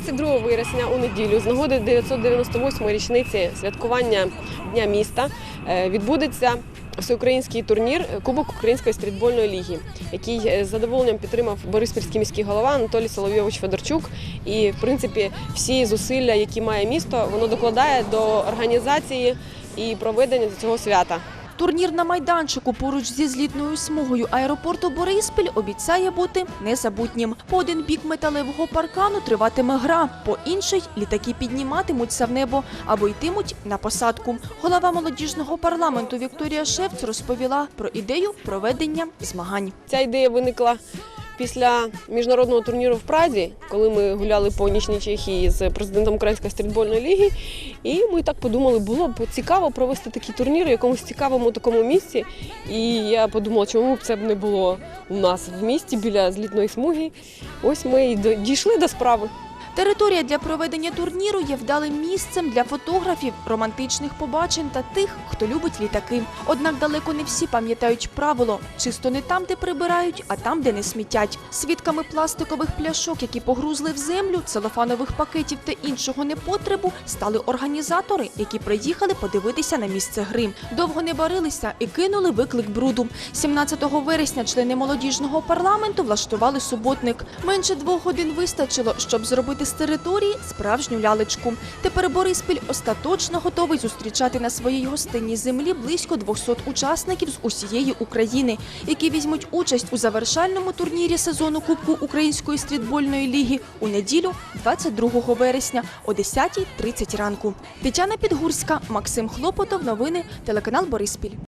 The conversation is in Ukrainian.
22 вересня у неділю з нагоди 998-ї річниці святкування Дня міста е, відбудеться всеукраїнський турнір Кубок Української стрітбольної ліги, який е, з задоволенням підтримав Бориспільський міський голова Анатолій Соловйович Федорчук. І, в принципі, всі зусилля, які має місто, воно докладає до організації і проведення цього свята. Турнір на майданчику поруч зі злітною смугою аеропорту Бориспіль обіцяє бути незабутнім. По один бік металевого паркану триватиме гра, по інший літаки підніматимуться в небо або йтимуть на посадку. Голова молодіжного парламенту Вікторія Шевц розповіла про ідею проведення змагань. Ця ідея виникла після міжнародного турніру в Празі, коли ми гуляли по нічній Чехії з президентом Української стрітбольної ліги. І ми так подумали, було б цікаво провести такий турнір в якомусь цікавому такому місці. І я подумала, чому б це б не було у нас в місті біля злітної смуги. Ось ми і дійшли до справи. Територія для проведення турніру є вдалим місцем для фотографів, романтичних побачень та тих, хто любить літаки. Однак далеко не всі пам'ятають правило: чисто не там, де прибирають, а там, де не смітять. Свідками пластикових пляшок, які погрузли в землю, целофанових пакетів та іншого непотребу, стали організатори, які приїхали подивитися на місце гри. Довго не барилися і кинули виклик бруду. 17 вересня члени молодіжного парламенту влаштували суботник. Менше двох годин вистачило, щоб зробити з території справжню лялечку. Тепер Бориспіль остаточно готовий зустрічати на своїй гостинній землі близько 200 учасників з усієї України, які візьмуть участь у завершальному турнірі сезону Кубку Української стрітбольної ліги у неділю 22 вересня о 10.30 ранку. Тетяна Підгурська, Максим Хлопотов. Новини телеканал Бориспіль.